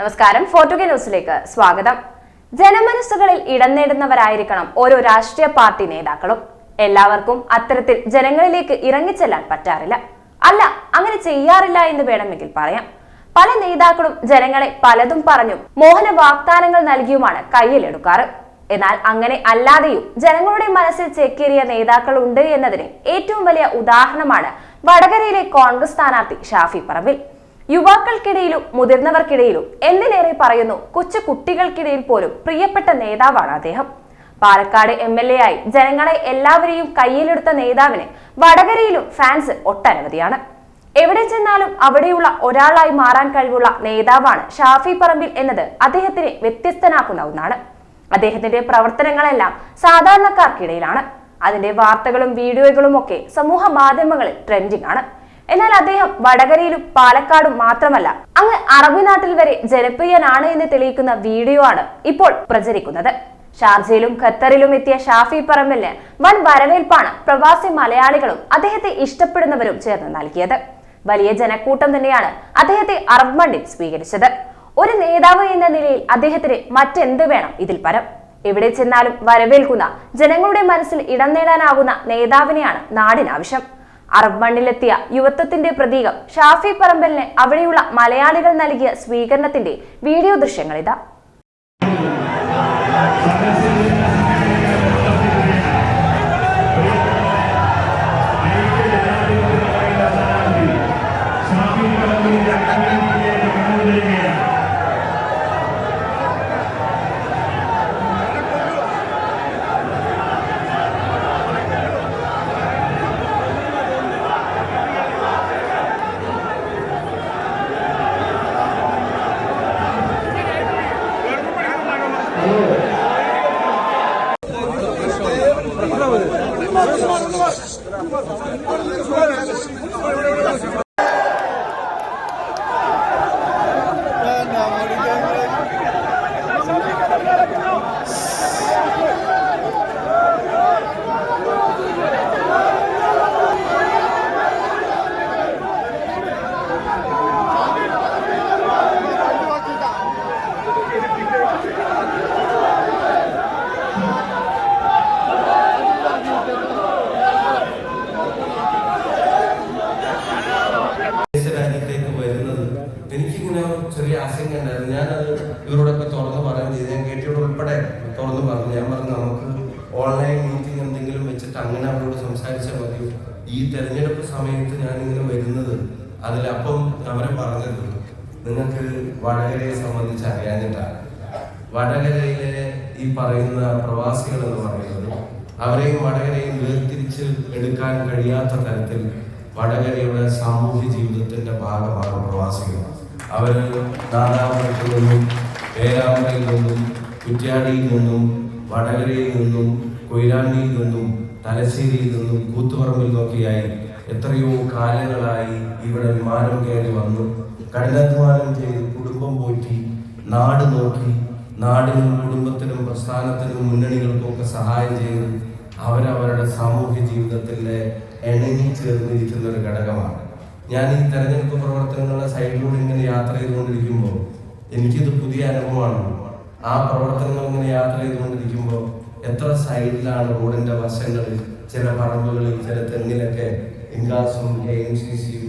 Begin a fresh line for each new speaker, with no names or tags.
നമസ്കാരം. ഫോർട്ടുഗ ന്യൂസിലേക്ക് സ്വാഗതം. ജനമനസ്സുകളിൽ ഇടം നേടുന്നവരായിരിക്കണം ഓരോ രാഷ്ട്രീയ പാർട്ടി നേതാക്കളും. എല്ലാവർക്കും അത്തരത്തിൽ ജനങ്ങളിലേക്ക് ഇറങ്ങിച്ചെല്ലാൻ പറ്റാറില്ല. അല്ല അങ്ങനെ ചെയ്യാറില്ല എന്ന് വേണമെങ്കിൽ പറയാം. പല നേതാക്കളും ജനങ്ങളെ പലതും പറഞ്ഞും മോഹന വാഗ്ദാനങ്ങൾ നൽകിയുമാണ് കയ്യിലെടുക്കാറ്. എന്നാൽ അങ്ങനെ അല്ലാതെയും ജനങ്ങളുടെ മനസ്സിൽ ചേക്കേറിയ നേതാക്കൾ ഉണ്ട് എന്നതിന് ഏറ്റവും വലിയ ഉദാഹരണമാണ് വടകരയിലെ കോൺഗ്രസ് സ്ഥാനാർത്ഥി ഷാഫി പറമ്പിൽ. യുവാക്കൾക്കിടയിലും മുതിർന്നവർക്കിടയിലും എന്തിനേറെ പറയുന്നു? കൊച്ചു കുട്ടികൾക്കിടയിൽ പോലും പ്രിയപ്പെട്ട നേതാവാണ് അദ്ദേഹം. പാലക്കാട് എം എൽ എ ആയി ജനങ്ങളെ എല്ലാവരെയും കയ്യിലെടുത്ത നേതാവിന് വടകരയിലും ഫാൻസ് ഒട്ടനവധിയാണ്. എവിടെ ചെന്നാലും അവിടെയുള്ള ഒരാളായി മാറാൻ കഴിവുള്ള നേതാവാണ് ഷാഫി പറമ്പിൽ എന്നത് അദ്ദേഹത്തിനെ വ്യത്യസ്തനാക്കുന്ന ഒന്നാണ് അദ്ദേഹത്തിന്റെ പ്രവർത്തനങ്ങളെല്ലാം സാധാരണക്കാർക്കിടയിലാണ്. അതിന്റെ വാർത്തകളും വീഡിയോകളും ഒക്കെ സമൂഹ മാധ്യമങ്ങളിൽ ട്രെൻഡിംഗ് ആണ് എന്നാൽ അദ്ദേഹം വടകരയിലും പാലക്കാടും മാത്രമല്ല അങ്ങ് അറബി നാട്ടിൽ വരെ ജനപ്രിയനാണ് എന്ന് തെളിയിക്കുന്ന വീഡിയോ ആണ് ഇപ്പോൾ പ്രചരിക്കുന്നത്. ഷാർജയിലും ഖത്തറിലും എത്തിയ ഷാഫി പറമ്പലിന് വൻ വരവേൽപ്പാണ് പ്രവാസി മലയാളികളും അദ്ദേഹത്തെ ഇഷ്ടപ്പെടുന്നവരും ചേർന്ന് നൽകിയത്. വലിയ ജനക്കൂട്ടം തന്നെയാണ് അദ്ദേഹത്തെ അറബ് മണ്ണിൽ സ്വീകരിച്ചത്. ഒരു നേതാവ് എന്ന നിലയിൽ അദ്ദേഹത്തിന് മറ്റെന്ത് വേണം ഇതിൽ പരം? എവിടെ ചെന്നാലും വരവേൽക്കുന്ന ജനങ്ങളുടെ മനസ്സിൽ ഇടം നേടാനാകുന്ന നേതാവിനെയാണ് നാടിനാവശ്യം. അറബ് മണ്ണിലെത്തിയ യുവത്വത്തിന്റെ പ്രതീകം ഷാഫി പറമ്പലിന് അവിടെയുള്ള മലയാളികൾ നൽകിയ സ്വീകരണത്തിന്റെ വീഡിയോ ദൃശ്യങ്ങളിതാ.
var, var, var. എനിക്കിങ്ങനെ ചെറിയ ആശങ്ക ഉണ്ടായിരുന്നു ഞാനത് ഇവരോടൊക്കെ തുറന്ന് പറയുകയും ചെയ്തു. ഞാൻ കേട്ടിയോട് ഉൾപ്പെടെ തുറന്ന് പറഞ്ഞു. ഞാൻ പറഞ്ഞു നമുക്ക് ഓൺലൈൻ മീറ്റിംഗ് എന്തെങ്കിലും വെച്ചിട്ട് അങ്ങനെ അവരോട് സംസാരിച്ചാൽ മതി. ഈ തെരഞ്ഞെടുപ്പ് സമയത്ത് ഞാനിങ്ങനെ വരുന്നത് അതിലപ്പം അവരെ പറഞ്ഞത് നിങ്ങൾക്ക് വടകരയെ സംബന്ധിച്ച് അറിയാഞ്ഞിട്ടാണ്. വടകരയിലെ ഈ പറയുന്ന പ്രവാസികൾ എന്ന് പറയുന്നത് അവരെയും വടകരയും വേർതിരിച്ച് എടുക്കാൻ കഴിയാത്ത തരത്തിൽ വടകരയുടെ സാമൂഹ്യ ജീവിതത്തിന്റെ ഭാഗമാണ് പ്രവാസികൾ. അവർ നാദാപുരത്തു നിന്നും പേരാമ്പ്രയിൽ നിന്നും കുറ്റ്യാടിയിൽ നിന്നും വടകരയിൽ നിന്നും കൊയിലാണ്ടിയിൽ നിന്നും തലശ്ശേരിയിൽ നിന്നും കൂത്തുപറമ്പിൽ നിന്നൊക്കെയായി എത്രയോ കാലങ്ങളായി ഇവിടെ വിമാനം കയറി വന്നു. കഠിനാധ്വാനം ചെയ്ത് കുടുംബം പോറ്റി നാട് നോക്കി നാടിനും കുടുംബത്തിനും പ്രസ്ഥാനത്തിനും മുന്നണികൾക്കും ഒക്കെ സഹായം ചെയ്ത് അവരവരുടെ സാമൂഹ്യ ജീവിതത്തിൽ ഇണങ്ങി ചേർന്നിരിക്കുന്ന ഒരു ഘടകമാണ്. ഞാൻ ഈ തെരഞ്ഞെടുപ്പ് പ്രവർത്തനങ്ങളുടെ സൈഡിലൂടെ ഇങ്ങനെ യാത്ര ചെയ്തുകൊണ്ടിരിക്കുമ്പോൾ എനിക്കിത് പുതിയ അനുഭവമാണ്. ആ പ്രവർത്തനങ്ങൾ ഇങ്ങനെ യാത്ര ചെയ്തുകൊണ്ടിരിക്കുമ്പോൾ എത്ര സൈഡിലാണ് റോഡിന്റെ വശങ്ങളിൽ ചില പറമ്പുകളിൽ ചില തെങ്ങിലൊക്കെ ഇൻകാസും കെ എം സി സിയും